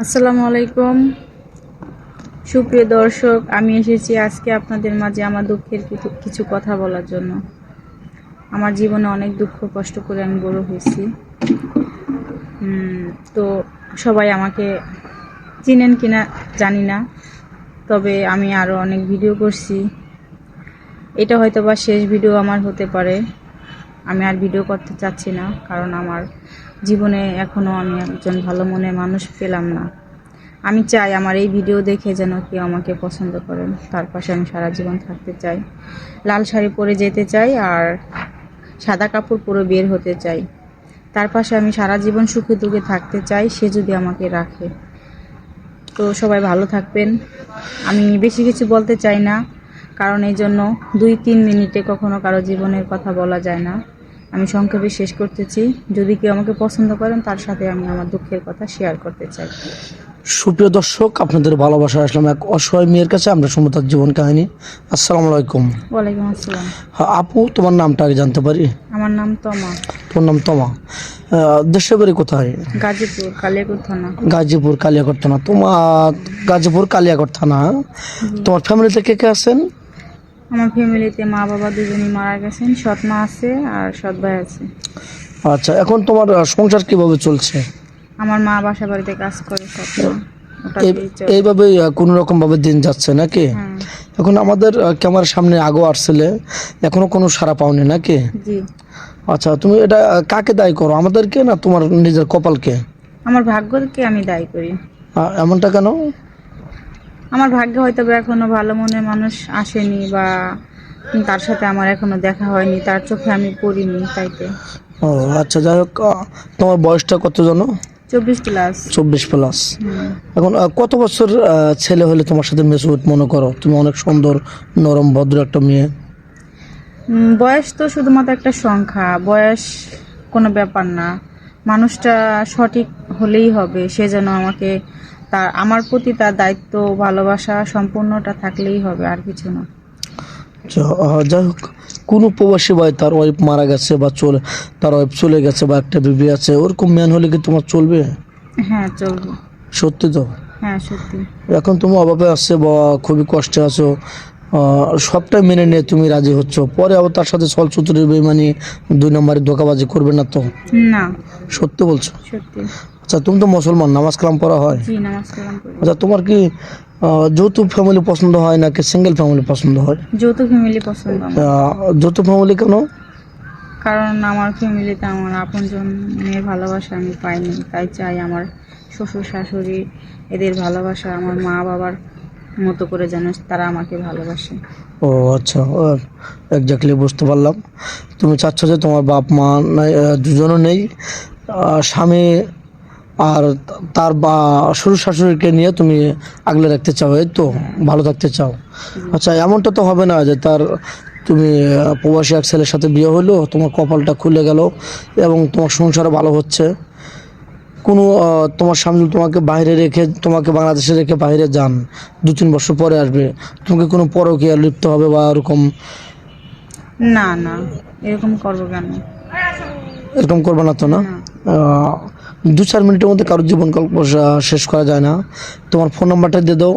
আসসালামু আলাইকুম। সুপ্রিয় দর্শক, আমি এসেছি আজকে আপনাদের মাঝে আমার দুঃখের কিছু- কথা বলার জন্য। আমার জীবনে অনেক দুঃখ, কষ্ট করে আমি বড় হয়েছি। তো সবাই আমাকে চিনেন কিনা জানি না, তবে আমি আরও অনেক ভিডিও করছি। এটা হয়তো বা শেষ ভিডিও আমার হতে পারে। আমি আর ভিডিও করতে চাচ্ছি না, কারণ আমার জীবনে এখনও আমি একজন ভালো মনের মানুষ পেলাম না। আমি চাই আমার এই ভিডিও দেখে যেন কেউ আমাকে পছন্দ করেন। তার পাশে আমি সারা জীবন থাকতে চাই। লাল শাড়ি পরে যেতে চাই আর সাদা কাপড় পরে বের হতে চাই। তার পাশে আমি সারা জীবন সুখে দুঃখে থাকতে চাই, সে যদি আমাকে রাখে। তো সবাই ভালো থাকবেন। আমি বেশি কিছু বলতে চাই না, কারণ এই জন্য দুই তিন মিনিটে কখনো কারও জীবনের কথা বলা যায় না। আমি সংক্ষেপে শেষ করতেছি। যদি কেউ আমাকে পছন্দ করেন তার সাথে আমি আমার দুঃখের কথা শেয়ার করতে চাই। সুপ্রিয় দর্শক আপনাদের ভালোবাসা আসলাম এক অসহায় মেয়ের কাছে। আমরা শুনব তার জীবন কাহিনী। আসসালামু আলাইকুম। ওয়ালাইকুম আসসালাম। হ্যাঁ, আপু তোমার নামটা আগে জানতে পারি? আমার নাম তমা। তোমার নাম তমা। দেশের বাড়ি কোথায়? গাজীপুর কালিয়াকুর থানা। গাজীপুর কালিয়াকর থানা। তোমার গাজীপুর কালিয়াকর থানা তোমার ফ্যামিলিতে কে কে আছেন? আমার ফ্যামিলিতে মা বাবা দুজনই মারা গেছেন সৎ মা আছে আর সৎ ভাই আছে। আচ্ছা এখন তোমার সংসার কীভাবে চলছে? আমার মা বাসা বাড়িতে কাজ করে সৎ মা। এইভাবে কোনো রকম ভাবে দিন যাচ্ছে নাকি? হ্যাঁ। এখন আমাদের ক্যামেরার সামনে আগো আসছিলে এখনও কোনো সারা পাওনি নাকি? আচ্ছা তুমি এটা কাকে দায়ী করো আমাদেরকে না তোমার নিজের কপালকে? আমার ভাগ্যকে আমি দায়ী করি। এমনটা কেন? আমার ভাগ্যে হয়তো এখনও ভালো মনের মানুষ আসেনি বা তার সাথে আমার এখনও দেখা হয়নি তার চোখে আমি পড়িনি তাইতে। ও আচ্ছা যাই হোক তোমার বয়সটা কত জানো? চব্বিশ প্লাস চব্বিশ প্লাস এখন কত বছর ছেলে হলে তোমার সাথে মেসুট মনে করো? তুমি অনেক সুন্দর নরম ভদ্র একটা মেয়ে। বয়স তো শুধুমাত্র একটা সংখ্যা বয়স কোনো ব্যাপার না। মানুষটা সঠিক হলেই হবে সে যেন আমাকে তার আমার প্রতি তার দায়িত্ব ভালোবাসা সম্পূর্ণটা থাকলেই হবে আর কিছু না। আচ্ছা, যাই হোক কোনো প্রবাসী ভাই তার ওয়াইফ মারা গেছে বা চলে তার ওয়াইফ চলে গেছে বা একটা বিবি আছে ওরকম ম্যান হলে কি তোমার চলবে? হ্যাঁ চলবে। সত্যি তো? হ্যাঁ সত্যি। এখন তুমি অভাবে আসছে বা খুবই কষ্টে আছো সবটাই মেনে নিয়ে তুমি রাজি হচ্ছ। পরে আবার তার সাথে ছলচুতুরি বেমানি দুই নম্বরে ধোকাবাজি করবে না তো? না। সত্যি বলছো? সত্যি। আচ্ছা তুমি তো মুসলমান নামাজ কালাম পড়া হয়। আচ্ছা তোমার কি যৌথ ফ্যামিলি পছন্দ হয় নাকি সিঙ্গেল ফ্যামিলি পছন্দ হয়? যৌথ ফ্যামিলি পছন্দ যৌথ ফ্যামিলি কেন? কারণ আমার ফ্যামিলিতে আমার আপনজন মেয়ের ভালোবাসা আমি পাইনি। তাই চাই আমার শ্বশুর শাশুড়ি এদের ভালোবাসা আমার মা বাবার মতো করে যেন তারা আমাকে ভালোবাসে। ও আচ্ছা একজাক্টলি বুঝতে পারলাম। তুমি চাচ্ছ যে তোমার বাপ মা দুজনও নেই। স্বামী আর তার বা শ্বশুর শাশুড়িকে নিয়ে তুমি আগলে রাখতে চাও এই তো ভালো থাকতে চাও। আচ্ছা এমনটা তো হবে না যে তার তুমি প্রবাসী এক ছেলের সাথে বিয়ে হলো তোমার কপালটা খুলে গেল এবং তোমার সংসারে ভালো হচ্ছে। কোনো তোমার স্বামী তোমাকে বাইরে রেখে তোমাকে বাংলাদেশে রেখে বাইরে যান দু তিন বছর পরে আসবে। তোমাকে কোনো পরকীয়া লিপ্ত হবে বা এরকম? না না এরকম করব কেন? এরকম করবে না তো না? দু চার মিনিটের মধ্যে কারোর জীবন কল্প শেষ করা যায় না। তোমার ফোন নাম্বারটা দিয়ে দাও।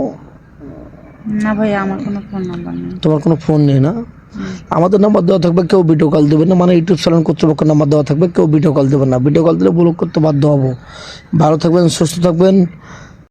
না ভাইয়া আমার কোনো ফোন নাম্বার নেই। তোমার কোনো ফোন নেই না? আমাদের নাম্বার দেওয়া থাকবে কেউ ভিডিও কল দেবে না। মানে ইউটিউব চ্যানেল কর্তৃপক্ষের নাম্বার দেওয়া থাকবে কেউ ভিডিও কল দেবে না। ভিডিও কল দিলে ব্লক করতে বাধ্য হব। ভালো থাকবেন সুস্থ থাকবেন।